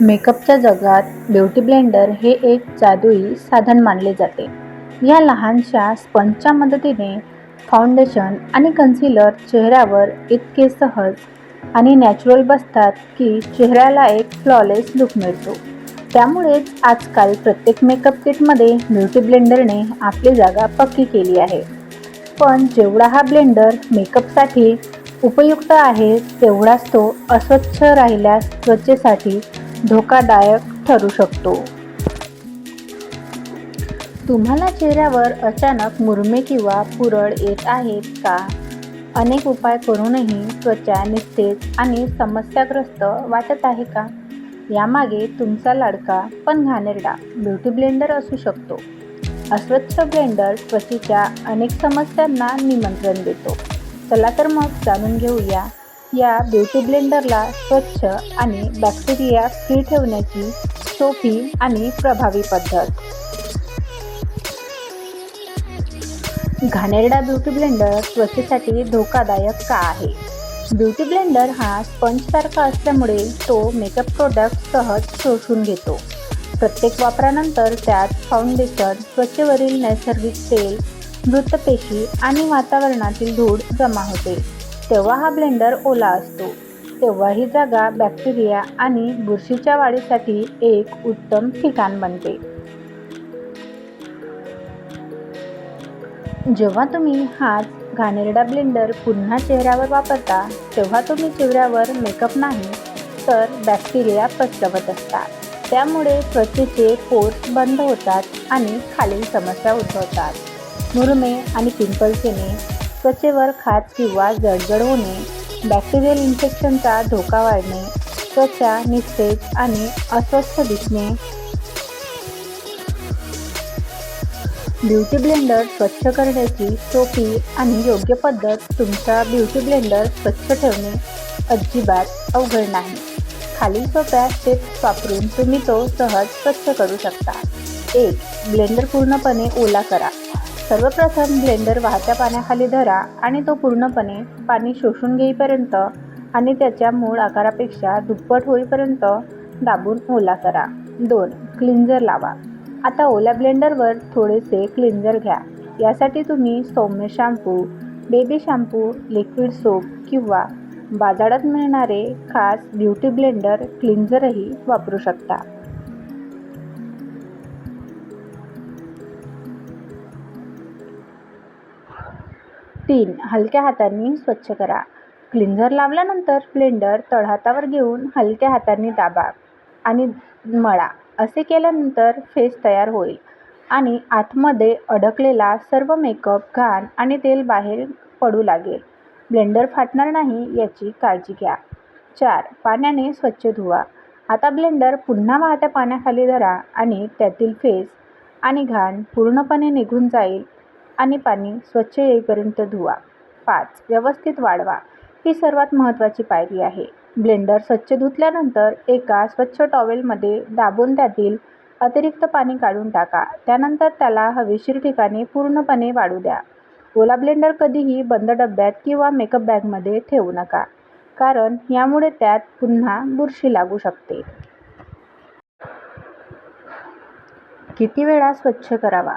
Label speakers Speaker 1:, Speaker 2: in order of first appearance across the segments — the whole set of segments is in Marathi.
Speaker 1: मेकअपच्या जगात ब्युटी ब्लेंडर हे एक जादुई साधन मानले जाते. या लहानशा स्पंजच्या मदतीने फाउंडेशन आणि कन्सिलर चेहऱ्यावर इतके सहज आणि नॅचरल बसतात की चेहऱ्याला एक फ्लॉलेस लुक मिळतो. त्यामुळेच आजकाल प्रत्येक मेकअप किटमध्ये ब्युटी ब्लेंडरने आपली जागा पक्की केली आहे. पण जेवढा हा ब्लेंडर मेकअपसाठी उपयुक्त आहे तेवढाच तो अस्वच्छ राहिल्यास त्वचेसाठी धोकादायक ठरू शकतो. तुम्हाला चेहऱ्यावर अचानक मुरमे किंवा पुरळ येत आहेत का? अनेक उपाय करूनही त्वचा निस्तेज आणि समस्याग्रस्त वाटत आहे का? यामागे तुमचा लाडका पण घाणेरडा ब्युटी ब्लेंडर असू शकतो. अस्वच्छ ब्लेंडर त्वचेच्या अनेक समस्यांना निमंत्रण देतो. चला तर मग जाणून घेऊया या ब्युटी ब्लेंडरला स्वच्छ आणि बॅक्टेरिया फ्री ठेवण्याची सोपी आणि प्रभावी पद्धत. घाणेरडा ब्युटी ब्लेंडर त्वचेसाठी धोकादायक का आहे? ब्युटी ब्लेंडर हा स्पंजसारखा असल्यामुळे तो मेकअप प्रोडक्ट सहज शोषून घेतो. प्रत्येक वापरानंतर त्यात फाउंडेशन त्वचेवरील नैसर्गिक तेल मृतपेशी आणि वातावरणातील धूळ जमा होते. तेव्हा हा ब्लेंडर ओला असतो. तेव्हा ही जागा बॅक्टेरिया आणि बुरशीच्या वाढीसाठी एक उत्तम ठिकाण बनते. जेव्हा तुम्ही हाच घाणेरडा ब्लेंडर पुन्हा चेहऱ्यावर वापरता तेव्हा तुम्ही चेहऱ्यावर मेकअप नाही तर बॅक्टेरिया पसरवत असतात. त्यामुळे त्वचेचे पोर्स बंद होतात आणि खालील समस्या उद्भवतात. मुरुमे आणि पिंपल्स येणे त्वचेवर खाज किंवा जळजळ होणे बॅक्टेरियल इन्फेक्शनचा धोका वाढणे त्वचा निस्तेज आणि अस्वस्थ दिसणे. ब्युटी ब्लेंडर स्वच्छ करण्याची सोपी आणि योग्य पद्धत तुमचा ब्युटी ब्लेंडर स्वच्छ ठेवणे अजिबात अवघड नाही. खालील सोप्या स्टेप्स वापरून तुम्ही तो सहज स्वच्छ करू शकता. एक ब्लेंडर पूर्णपणे ओला करा. सर्वप्रथम ब्लेंडर वाहत्या पाण्याखाली धरा आणि तो पूर्णपणे पाणी शोषून घेईपर्यंत आणि त्याच्या मूळ आकारापेक्षा दुप्पट होईपर्यंत दाबून ओला करा. दोन क्लिन्झर लावा. आता ओल्या ब्लेंडरवर थोडेसे क्लिन्झर घ्या. यासाठी तुम्ही सौम्य shampoo baby shampoo liquid soap किंवा बाजारात मिळणारे खास ब्युटी ब्लेंडर क्लिन्झरही वापरू शकता. तीन हलक्या हातांनी स्वच्छ करा. क्लिन्झर लावल्यानंतर ब्लेंडर तळहातावर घेऊन हलक्या हातांनी दाबा आणि मळा. असे केल्यानंतर फेस तयार होईल आणि आतमध्ये अडकलेला सर्व मेकअप घाण आणि तेल बाहेर पडू लागेल. ब्लेंडर फाटणार नाही याची काळजी घ्या. चार पाण्याने स्वच्छ धुवा. आता ब्लेंडर पुन्हा वाहत्या पाण्याखाली धरा आणि त्यातील फेस आणि घाण पूर्णपणे निघून जाईल. आणि पाणी स्वच्छ येईपर्यंत धुवा. पाच व्यवस्थित वाढवा. ही सर्वात महत्त्वाची पायरी आहे. ब्लेंडर स्वच्छ धुतल्यानंतर एका स्वच्छ टॉवेलमध्ये दाबून त्यातील अतिरिक्त पाणी काढून टाका. त्यानंतर त्याला हवेशीर ठिकाणी पूर्णपणे वाढू द्या. ओला ब्लेंडर कधीही बंद डब्यात किंवा मेकअप बॅगमध्ये ठेवू नका कारण यामुळे त्यात पुन्हा बुरशी लागू शकते. किती वेळा स्वच्छ करावा?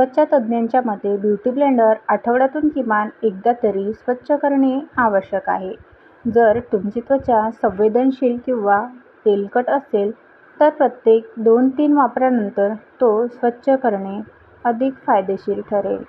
Speaker 1: त्वचा तज्ज्ञांच्या मते ब्युटी ब्लेंडर आठवड्यातून किमान एकदा तरी स्वच्छ करणे आवश्यक आहे. जर तुमची त्वचा संवेदनशील किंवा तेलकट असेल तर प्रत्येक दोन तीन वापरानंतर तो स्वच्छ करणे अधिक फायदेशीर ठरेल.